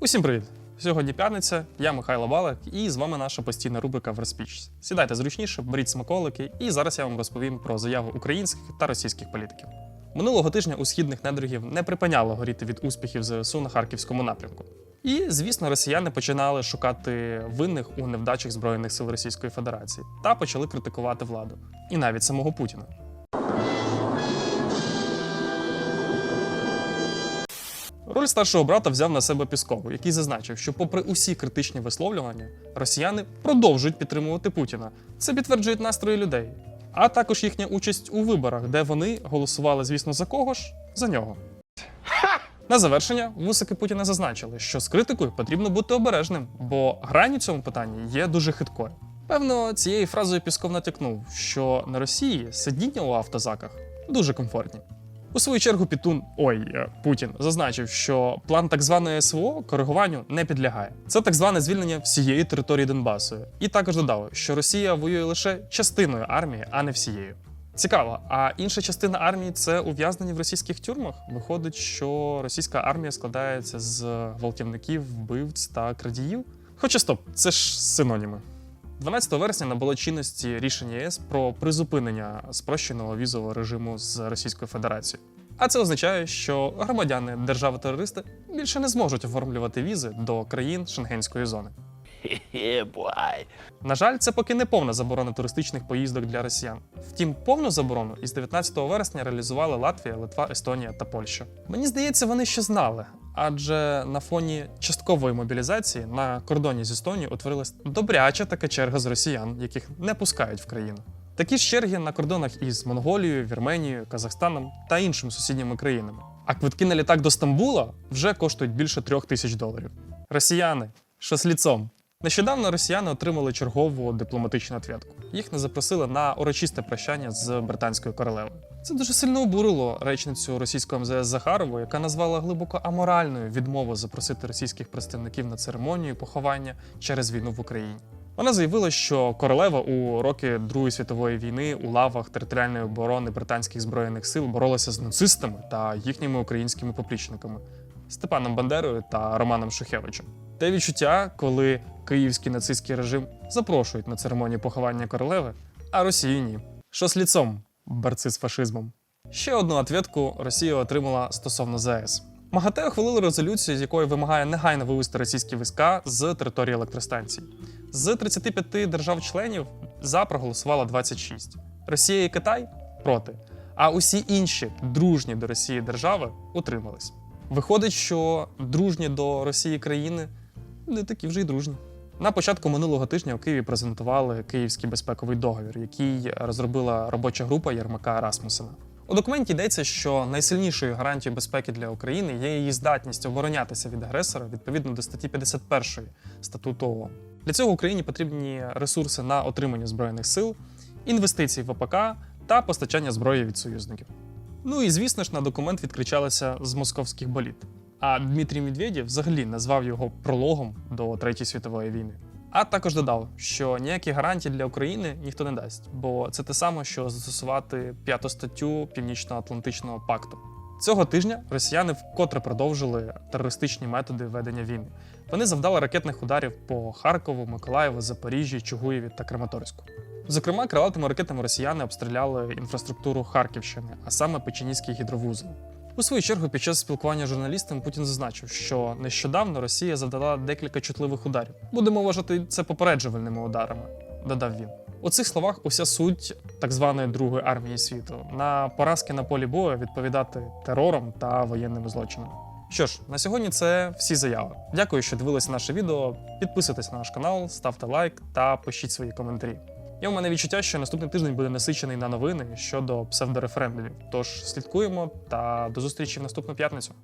Усім привіт! Сьогодні п'ятниця, я Михайло Балак, і з вами наша постійна рубрика в Розпіч. Сідайте зручніше, беріть смаколики, і зараз я вам розповім про заяву українських та російських політиків. Минулого тижня у східних недругів не припиняло горіти від успіхів ЗСУ на харківському напрямку. І, звісно, росіяни починали шукати винних у невдачах Збройних сил Російської Федерації та почали критикувати владу, і навіть самого Путіна. Роль старшого брата взяв на себе Піскову, який зазначив, що, попри усі критичні висловлювання, росіяни продовжують підтримувати Путіна. Це підтверджують настрої людей, а також їхня участь у виборах, де вони голосували, звісно, за кого ж? За нього. На завершення вусики Путіна зазначили, що з критикою потрібно бути обережним, бо грань у цьому питанні є дуже хиткою. Певно, цією фразою Пісков натякнув, що на Росії сидіння у автозаках дуже комфортні. У свою чергу Пітун, ой, е, Путін зазначив, що план так званої СВО коригуванню не підлягає. Це так зване звільнення всієї території Донбасу. І також додав, що Росія воює лише частиною армії, а не всією. Цікаво, а інша частина армії це ув'язнені в російських тюрмах. Виходить, що російська армія складається з гвалтівників, вбивць та крадіїв. Хоча стоп, це ж синоніми. 12 вересня набуло чинності рішення ЄС про призупинення спрощеного візового режиму з Російською Федерацією. А це означає, що громадяни держави-терористи більше не зможуть оформлювати візи до країн Шенгенської зони. На жаль, це поки не повна заборона туристичних поїздок для росіян. Втім, повну заборону із 19 вересня реалізували Латвія, Литва, Естонія та Польща. Мені здається, вони ще знали, адже на фоні часткової мобілізації на кордоні з Естонією утворилась добряча така черга з росіян, яких не пускають в країну. Такі ж черги на кордонах із Монголією, Вірменією, Казахстаном та іншими сусідніми країнами. А квитки на літак до Стамбула вже коштують більше трьох тисяч доларів. Росіяни, що з ліцом? Нещодавно росіяни отримали чергову дипломатичну отвідку. Їх не запросили на урочисте прощання з британською королевою. Це дуже сильно обурило речницю російського МЗС Захарову, яка назвала глибоко аморальною відмову запросити російських представників на церемонію поховання через війну в Україні. Вона заявила, що королева у роки Другої світової війни у лавах територіальної оборони британських збройних сил боролася з нацистами та їхніми українськими поплічниками Степаном Бандерою та Романом Шухевичем. Те відчуття, коли київський нацистський режим запрошують на церемонію поховання королеви, а Росію ні. Що з ліцом, борці з фашизмом? Ще одну ответку Росія отримала стосовно ЗАЕС. МАГАТЕ ухвалили резолюцію, з якою вимагає негайно вивести російські війська з території електростанцій. З 35 держав-членів за проголосувало 26. Росія і Китай проти. А усі інші дружні до Росії держави утримались. Виходить, що дружні до Росії країни не такі вже й дружні. На початку минулого тижня у Києві презентували Київський безпековий договір, який розробила робоча група Єрмака Расмусена. У документі йдеться, що найсильнішою гарантією безпеки для України є її здатність оборонятися від агресора відповідно до статті 51 статуту ООН. Для цього Україні потрібні ресурси на отримання збройних сил, інвестиції в ОПК та постачання зброї від союзників. Ну і звісно ж на документ відкричалися з московських боліт. А Дмитрій Медведєв взагалі назвав його прологом до Третьої світової війни. А також додав, що ніякі гарантії для України ніхто не дасть, бо це те саме, що застосувати п'яту статтю Північно-Атлантичного пакту. Цього тижня росіяни вкотре продовжили терористичні методи ведення війни. Вони завдали ракетних ударів по Харкову, Миколаєву, Запоріжжі, Чугуєві та Краматорську. Зокрема, крилатими ракетами росіяни обстріляли інфраструктуру Харківщини, а саме Печеніський гідровузол. У свою чергу, під час спілкування з журналістами Путін зазначив, що нещодавно Росія завдала декілька чутливих ударів. Будемо вважати це попереджувальними ударами, додав він. У цих словах уся суть так званої Другої армії світу на поразки на полі бою відповідати терором та воєнними злочинами. Що ж, на сьогодні це всі заяви. Дякую, що дивилися наше відео. Підписуйтесь на наш канал, ставте лайк та пишіть свої коментарі. Є у мене відчуття, що наступний тиждень буде насичений на новини щодо псевдореферендумів. Тож слідкуємо та до зустрічі в наступну п'ятницю.